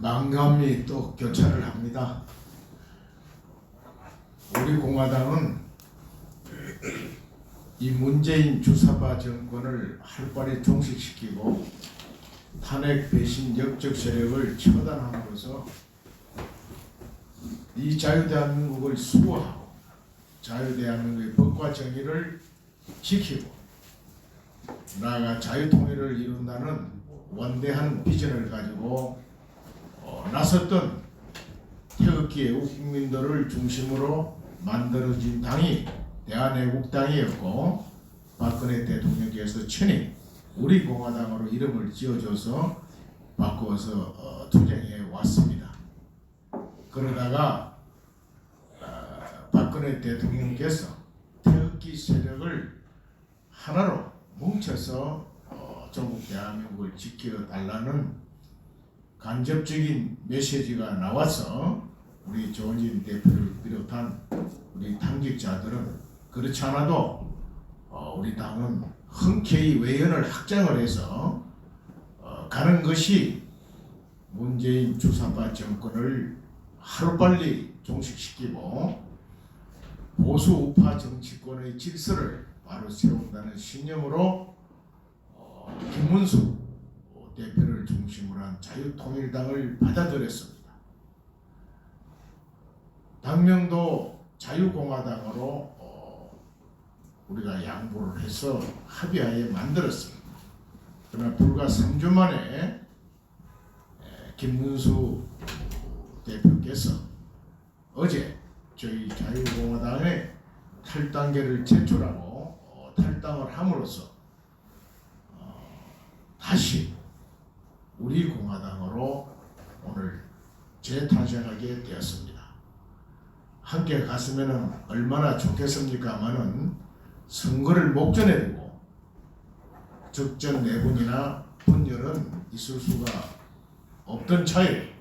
망감이 또 교차를 합니다. 우리 공화당은 이 문재인 주사파 정권을 활발히 종식시키고 탄핵 배신 역적 세력을 처단함으로써 이 자유대한민국을 수호하고 자유대한민국의 법과 정의를 지키고 나아가 자유통일을 이룬다는 원대한 비전을 가지고 어, 나섰던 태극기 애국 국민들을 중심으로 만들어진 당이 대한애국당이었고 박근혜 대통령께서 친히 우리 공화당으로 이름을 지어줘서 바꾸어서 어, 투쟁해 왔습니다. 그러다가 어, 박근혜 대통령께서 태극기 세력을 하나로 뭉쳐서 어, 전국 대한민국을 지켜달라는 간접적인 메시지가 나와서 우리 조원진 대표를 비롯한 우리 당직자들은 그렇지 않아도 어, 우리 당은 흔쾌히 외연을 확장을 해서 어, 가는 것이 문재인 주사파 정권을 하루빨리 종식시키고 보수 우파 정치권의 질서를 바로 세운다는 신념으로 어, 김문수 대표 한 자유통일당을 받아들였습니다. 당명도 자유공화당으로 어, 우리가 양보를 해서 합의하에 만들었습니다. 그러나 불과 3주 만에 에, 김문수 대표께서 어제 저희 자유공화당의 탈당계를 제출하고 어, 탈당을 함으로써 어, 다시 우리 공화당으로 오늘 재탄생하게 되었습니다. 함께 갔으면 얼마나 좋겠습니까마는 선거를 목전에 두고 적전 내분이나 분열은 있을 수가 없던 차에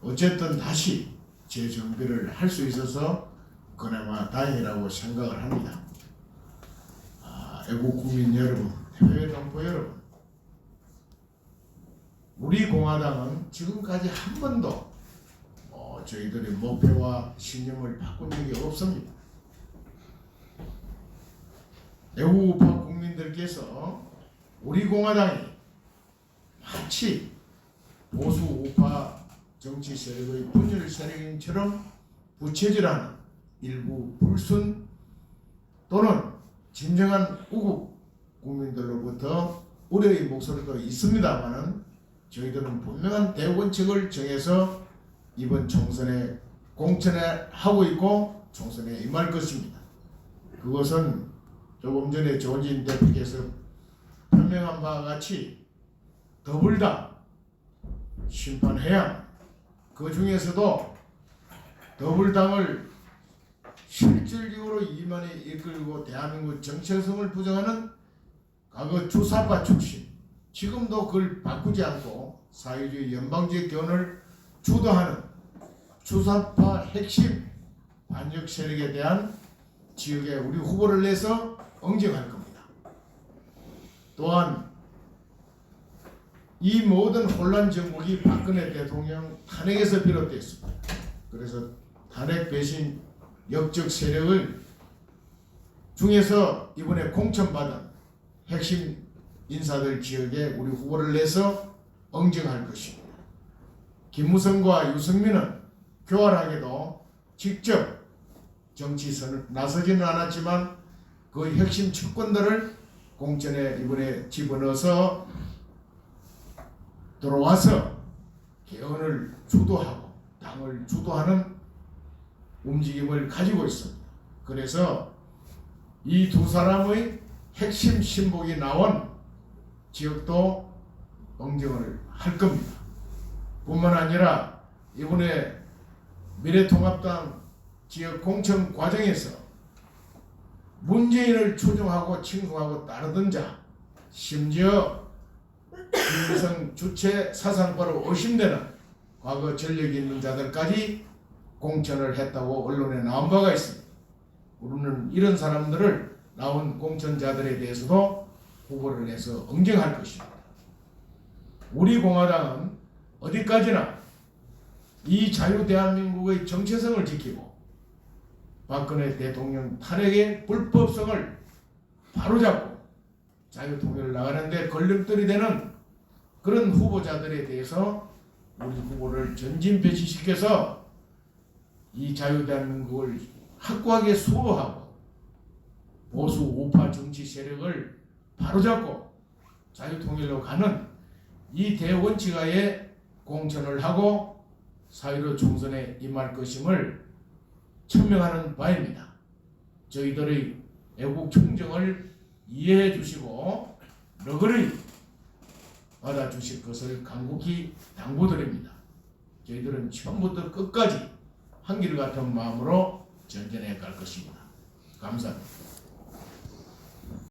어쨌든 다시 재정비를 할 수 있어서 그나마 다행이라고 생각을 합니다. 아, 애국 국민 여러분, 해외 동포 여러분, 우리 공화당은 지금까지 한 번도 어, 저희들의 목표와 신념을 바꾼 적이 없습니다. 애국우파 국민들께서 우리 공화당이 마치 보수 우파 정치 세력의 분열 세력인처럼 부채질하는 일부 불순 또는 진정한 우국 국민들로부터 우려의 목소리도 있습니다만은 저희들은 분명한 대원칙을 정해서 이번 총선에 공천에 하고 있고 총선에 임할 것입니다. 그것은 조금 전에 조진 대표께서 설명한 바와 같이 더불당, 심판해양 그 중에서도 더불당을 실질적으로 이만에 이끌고 대한민국 정체성을 부정하는 과거 주사파 출신 지금도 그걸 바꾸지 않고 사회주의 연방주의 견을 주도하는 주사파 핵심 반역 세력에 대한 지역에 우리 후보를 내서 응징할 겁니다. 또한 이 모든 혼란 정국이 박근혜 대통령 탄핵에서 비롯됐습니다. 그래서 탄핵 배신 역적 세력을 중에서 이번에 공천받은 핵심 인사들 지역에 우리 후보를 내서 응징할 것입니다. 김무성과 유승민은 교활하게도 직접 정치선을 나서지는 않았지만 그 핵심 측권들을 공천에 이번에 집어넣어서 들어와서 개헌을 주도하고 당을 주도하는 움직임을 가지고 있습니다. 그래서 이 두 사람의 핵심 신복이 나온 지역도 응징을 할 겁니다. 뿐만 아니라 이번에 미래통합당 지역 공천 과정에서 문재인을 추종하고 칭송하고 따르던 자, 심지어 김무성 주체 사상과로 의심되는 과거 전력이 있는 자들까지 공천을 했다고 언론에 나온 바가 있습니다. 우리는 이런 사람들을 나온 공천자들에 대해서도 후보를 내서 응징할 것입니다. 우리 공화당은 어디까지나 이 자유 대한민국의 정체성을 지키고 박근혜 대통령 탄핵의 불법성을 바로잡고 자유 통일을 나가는데 걸림돌이 되는 그런 후보자들에 대해서 우리 후보를 전진 배치시켜서 이 자유 대한민국을 확고하게 수호하고 보수 우파 정치 세력을 바로잡고 자유 통일로 가는 이 대원칙하에 공천을 하고 사회로 총선에 임할 것임을 천명하는 바입니다. 저희들의 애국 총정을 이해해 주시고 너그러이 받아 주실 것을 간곡히 당부드립니다. 저희들은 처음부터 끝까지 한결 같은 마음으로 전진해 갈 것입니다. 감사합니다.